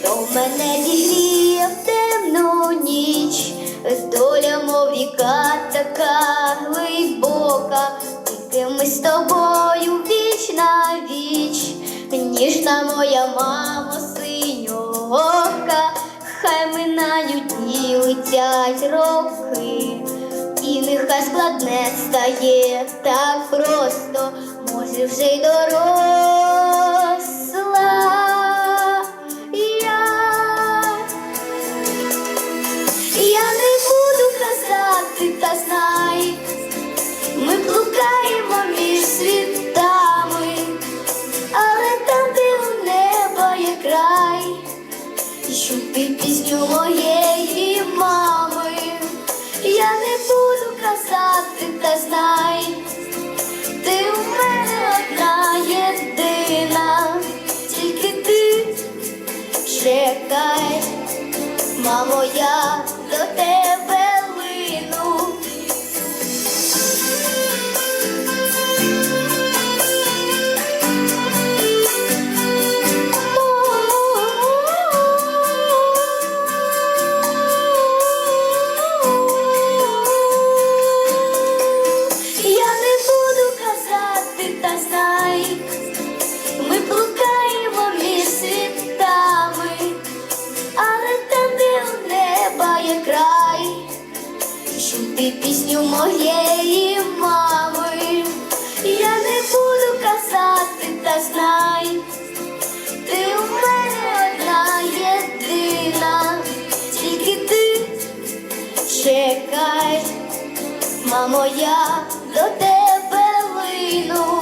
хто мене зігріє в темну ніч, доля мов ріка така глибока, тільки ми з тобою віч на віч, ніжна моя мамо синьока, хай минають дні летять роки. І нехай складне стає так просто, може вже й доросла чути пісню моєї мами. Я не буду казати, та знай, ти у мене одна єдина, тільки ти чекай, мамо, я чути пісню моєї мами. Я не буду казати, та знай, ти у мене одна єдина, тільки ти чекай. Мамо, я до тебе лину.